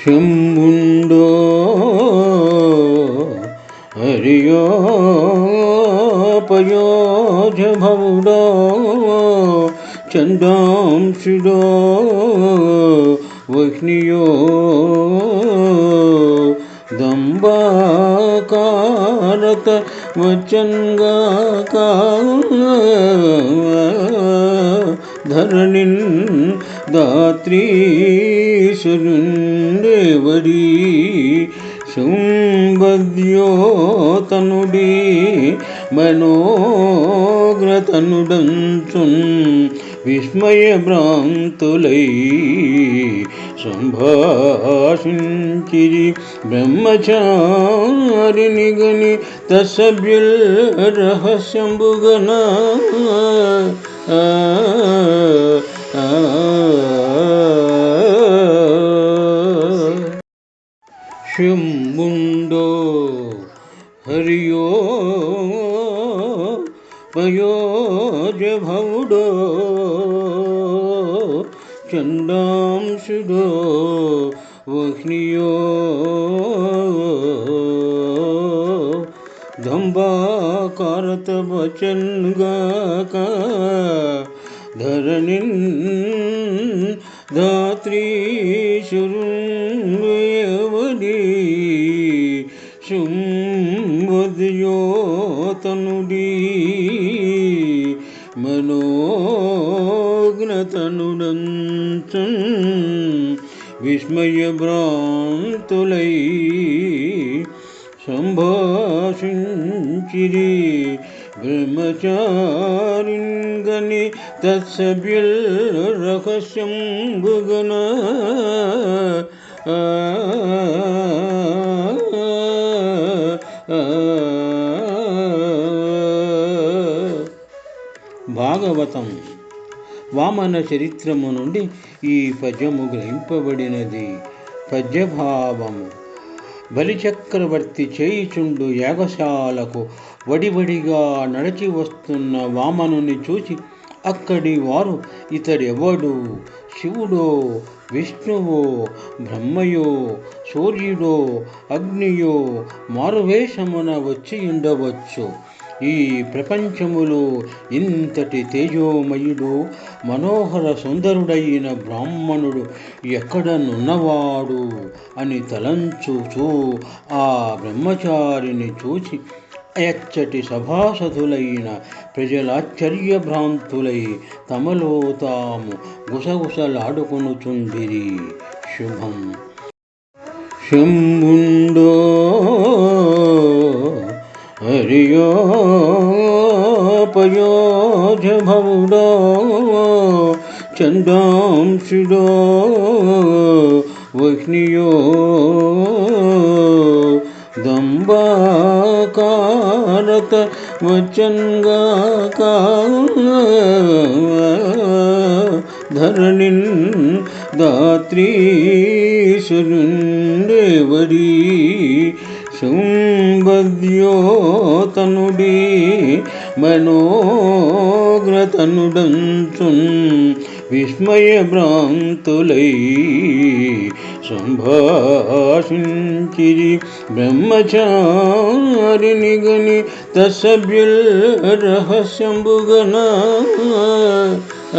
శంభుండో హరియోపయోజభవుడో చందాంశుడో వహ్నియో దంబాకారత వచంగాక ధరణిన్ దాత్రీసురుండేవడి శుంభద్యోతనుడి మనోగ్రతనుడంచున్ విస్మయ భ్రాంతులై సంభాషించిరి బ్రహ్మచారిని గని తసభ్యుల్ రహస్యంబుగన. ఆ, ఆ, శంభుండో హరియో పయోజభవుడో చండాంశుడో వహ్నియో దంబాకారత వచన్గాక ధరణిన్ విస్మయ భ్రాంతులై సంభాషించిరి బ్రహ్మచారింగని తత్సభ్యుల్ రహస్యం భుగన భాగవతం వామన చరిత్రము నుండి ఈ పద్యము గ్రహింపబడినది. పద్యభావము బలిచక్రవర్తి చేయిచుండు యాగశాలకు వడివడిగా నడిచి వస్తున్న వామనుని చూసి అక్కడి వారు ఇతడెవడు? శివుడో విష్ణువో బ్రహ్మయో సూర్యుడో అగ్నియో మారువేషమున వచ్చి ఉండవచ్చు. ఈ ప్రపంచములో ఇంతటి తేజోమయుడు మనోహర సుందరుడైన బ్రాహ్మణుడు ఎక్కడనున్నవాడు అని తలంచుచూ ఆ బ్రహ్మచారిని చూసి ఎచ్చటి సభాసదులైన ప్రజలాశ్చర్యభ్రాంతులై తమలో తాము గుసగుసలాడుకొనుచుండిరి. శుభం. శంభుండో హరియో పయోజభవుడో చందాంశుడో వహ్నియో దంబాకారత వచంగాక ధరణిన్ దాత్రీసురుండేవడి శుంభద్యోతనుడి మనోగ్రతనుడంచున్ విస్మయభ్రాంతులై సంభాషించిరి బ్రహ్మచారిని గని తసభ్యుల్ రహస్యంబుగన. ఆ,